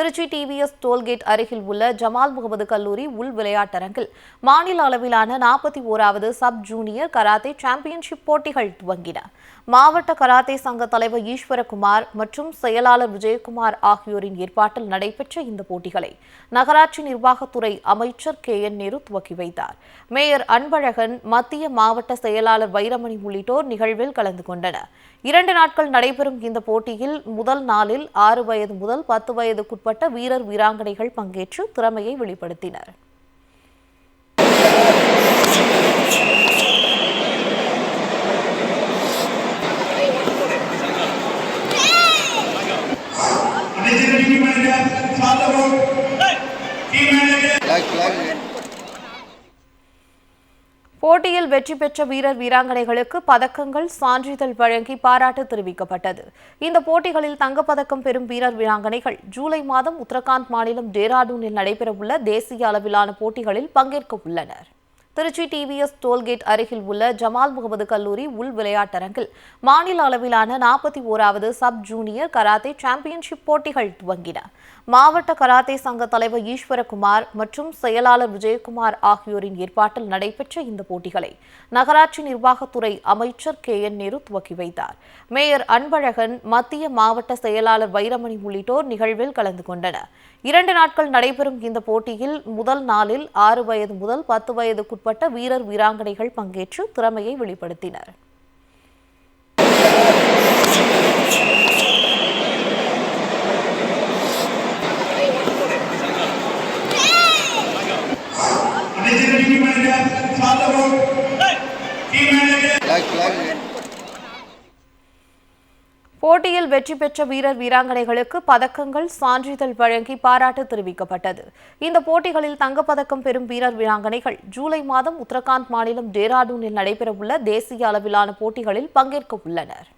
Trichy TVS tollgate அருகில் உள்ள Jamal Mohammed கல்லூரி உள் விளையாட்டரங்கில் மாநில அளவிலான நாற்பத்தி ஓராவது சப் ஜூனியர் கராத்தே சாம்பியன்ஷிப் போட்டிகள் துவங்கின. மாவட்ட கராத்தே சங்க தலைவர் ஈஸ்வரகுமார் மற்றும் செயலாளர் விஜயகுமார் ஆகியோரின் ஏற்பாட்டில் நடைபெற்ற இந்த போட்டிகளை நகராட்சி நிர்வாகத்துறை அமைச்சர் கே என் நேரு துவக்கி வைத்தார். மேயர் அன்பழகன் மத்திய மாவட்ட செயலாளர் வைரமணி உள்ளிட்டோர் நிகழ்வில் கலந்து கொண்டனர். இரண்டு நாட்கள் நடைபெறும் இந்த போட்டியில் முதல் நாளில் ஆறு வயது முதல் பத்து வயதுக்குட்பட்ட வீரர் வீராங்கனைகள் பங்கேற்று திறமையை வெளிப்படுத்தினர். Additional team போட்டியில் வெற்றி பெற்ற வீரர் வீராங்கனைகளுக்கு பதக்கங்கள் சான்றிதழ் வழங்கி பாராட்டு தெரிவிக்கப்பட்டது. இந்த போட்டிகளில் தங்கப்பதக்கம் பெறும் வீரர் வீராங்கனைகள் ஜூலை மாதம் உத்தரகாண்ட் மாநிலம் டேராடூனில் நடைபெறவுள்ள தேசிய அளவிலான போட்டிகளில் பங்கேற்க உள்ளனர் திருச்சி டிவிஎஸ் டோல்கேட் அருகில் உள்ள ஜமால் முகமது கல்லூரி உள் விளையாட்டரங்கில் மாநில அளவிலான நாற்பத்தி ஓராவது சப் ஜூனியர் கராத்தே சாம்பியன்ஷிப் போட்டிகள் துவங்கின. மாவட்ட கராத்தே சங்க தலைவர் ஈஸ்வரகுமார் மற்றும் செயலாளர் விஜயகுமார் ஆகியோரின் ஏற்பாட்டில் நடைபெற்ற இந்த போட்டிகளை நகராட்சி நிர்வாகத்துறை அமைச்சர் கே என் நேரு துவக்கி வைத்தார். மேயர் அன்பழகன் மத்திய மாவட்ட செயலாளர் வைரமணி உள்ளிட்டோர் நிகழ்வில் கலந்து கொண்டனர். இரண்டு நாட்கள் நடைபெறும் இந்த போட்டியில் முதல் நாளில் ஆறு வயது முதல் பத்து வயது உட்பட்ட வீரர் வீராங்கனைகள் பங்கேற்று திறமையை வெளிப்படுத்தினர். Additional team போட்டியில் வெற்றி பெற்ற வீரர் வீராங்கனைகளுக்கு பதக்கங்கள் சான்றிதழ் வழங்கி பாராட்டு தெரிவிக்கப்பட்டது. இந்த போட்டிகளில் தங்கப்பதக்கம் பெறும் வீரர் வீராங்கனைகள் ஜூலை மாதம் உத்தரகாண்ட் மாநிலம் டேராடூனில் நடைபெறவுள்ள தேசிய அளவிலான போட்டிகளில் பங்கேற்க உள்ளனர்